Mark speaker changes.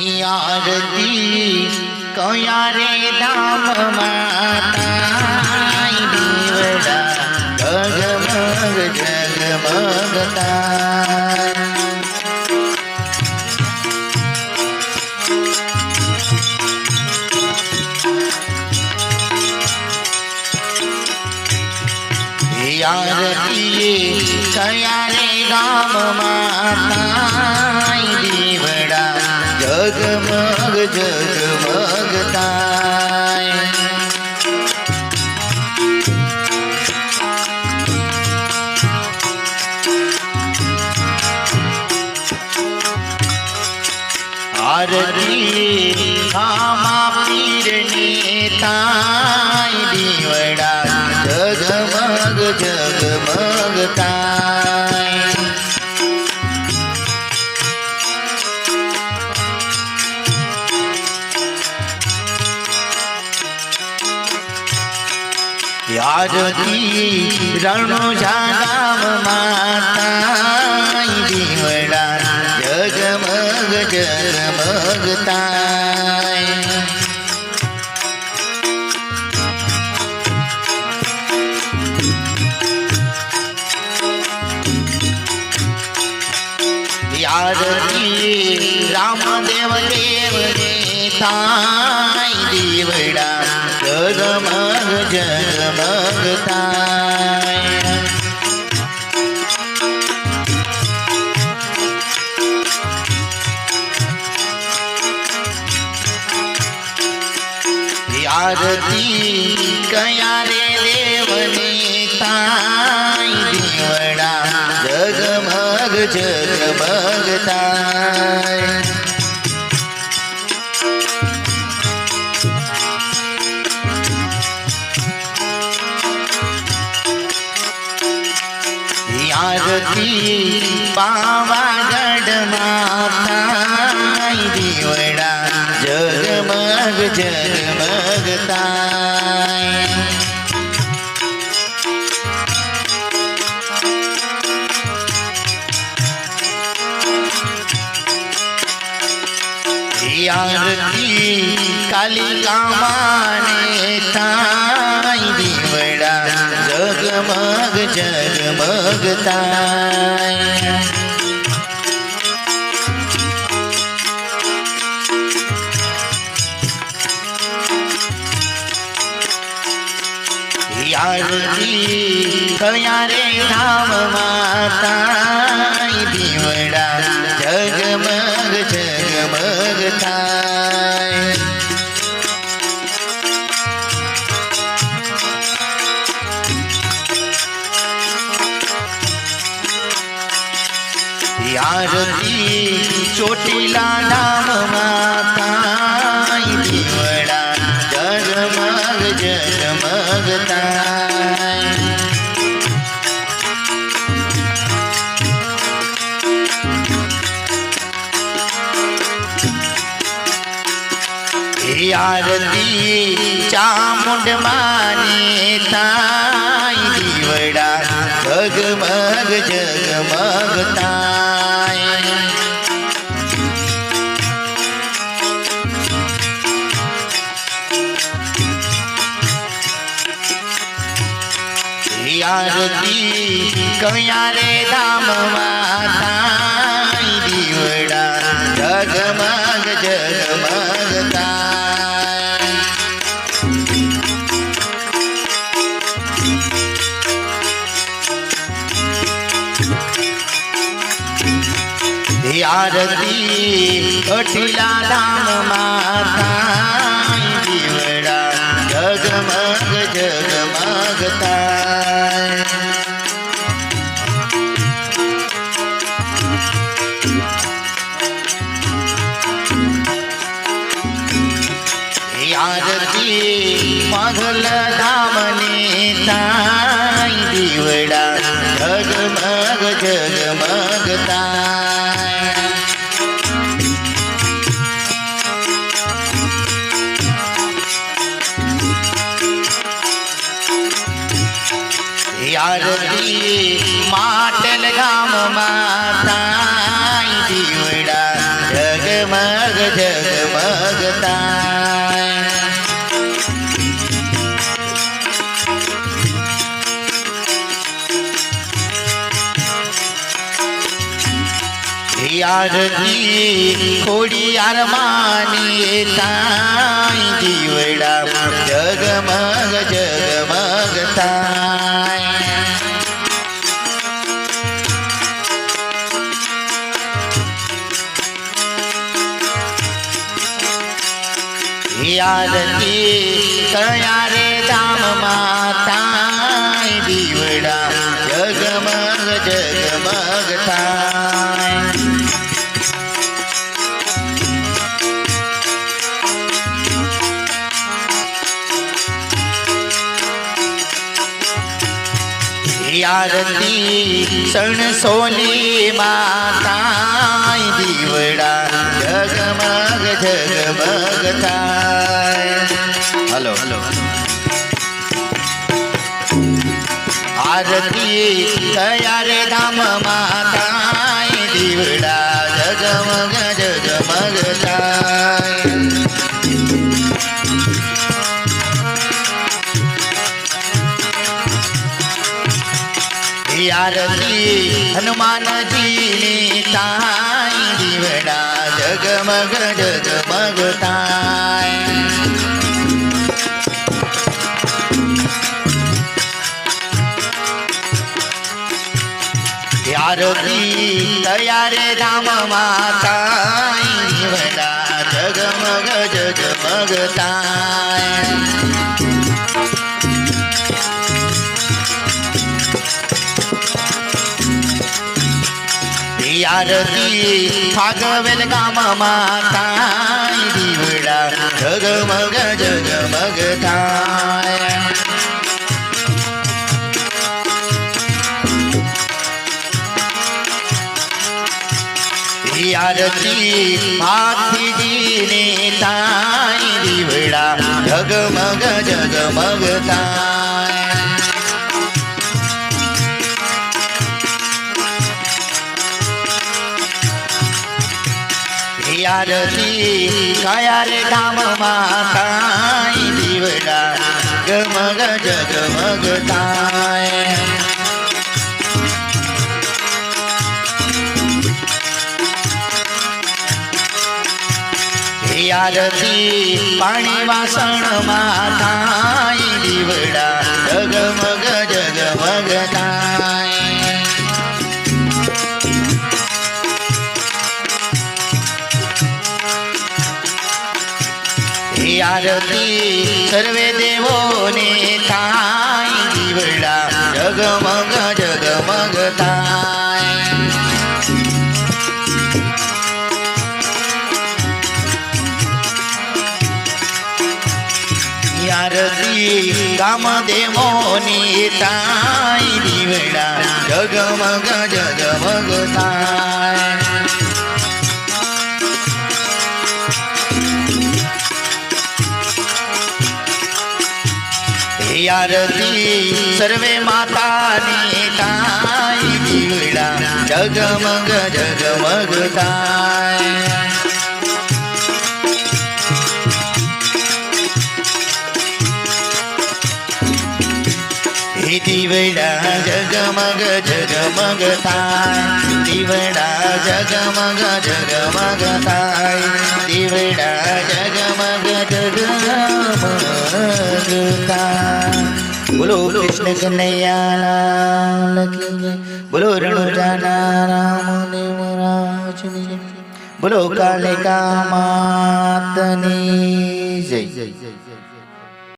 Speaker 1: આરતી કયા રે ધામ માતા? દીવડા જગમગ જગમગતા આરતીએ કયા રે ગામ માતા? જગમગ જગમગતા યાદતી રણો જાગામ માતા દીવડા જગમગ જગમગતા રામદેવ દેવ દેતા દીવડા. જગમગ જગમગ તાય આરતી કયા રે દેવની તાઈ દીવડા જગમગ જગમગ આરતી પાવાગઢ માતાઈ દીવડા જગમગ જગમગ તાય આરતી કાલિકા માને તાઈ દીવડા જગમગ જગમગ તાય આરતી કયા રે ધામ માતા. આરતી ચોટીલા નામ માતા દીવડા જગમગ જગમગ થાય આરતી ચામુંડ માની તાઈ દીવડા જગમગ જગમગ તાય આરતી કયા રે ધામ માતા દીવડા જગમગ જગમગ. આરતી અઠીલા ધામ માતા દીવડા જગમગ જગમગતા આરતી મગલ ધામને તાઈ દીવડા જગમગ જગમગ આરતી માટલ ગામ માતા દીવડા જગમગ જગમગતા યારતી ખોડિયાર માની તાઈ દીવડા જગમગ જગમગ તાય યારતી કયા રે ધામમાં તાઈ દીવડા જગમગ જગમગ તાય યારતી સણ સોલી માતાઈ દીવડા જગમગ જગમગ થાય હલો હલો. આરતી કયા રે ધામ માતા દીવડા જગમગ જગમગ થાય યારતી હનુમાનજીની તાઈ દીવડા જગમગ જગમગ તાય યારતી તૈયારે રામ માતાઈ દીવડા જગમગ જગમગ તાય યારતી ફાગવેલ ગામમાં તાઈ દીવડા જગમગ જગમગ થાય આરતી માથીજીને તાઈ દીવડા જગમગ જગમગ થાય યારતી કયા રે ધામમાં તાઈ દીવડા ગમગ જગમગ તાય. યારતી પાણી વાસણમાં તાઈ દીવડા જગમગ આરતી સર્વે દેવોને થાય દીવડા. જગમગ જગમગ થાય આરતી ગામ દેવોની તાઈ દીવડા. જગમગ જગમગ તાય. યારતી સર્વે માતાની તાઈ દીવડા જગમગ જગમગ તાય હે દીવડા જગમગ જગમગ તાય દીવડા જગમગ જગમગ बोलो कृष्ण के नैया बोलो रणु जाना राम ने राज बोलो काले का मातनी जय जय।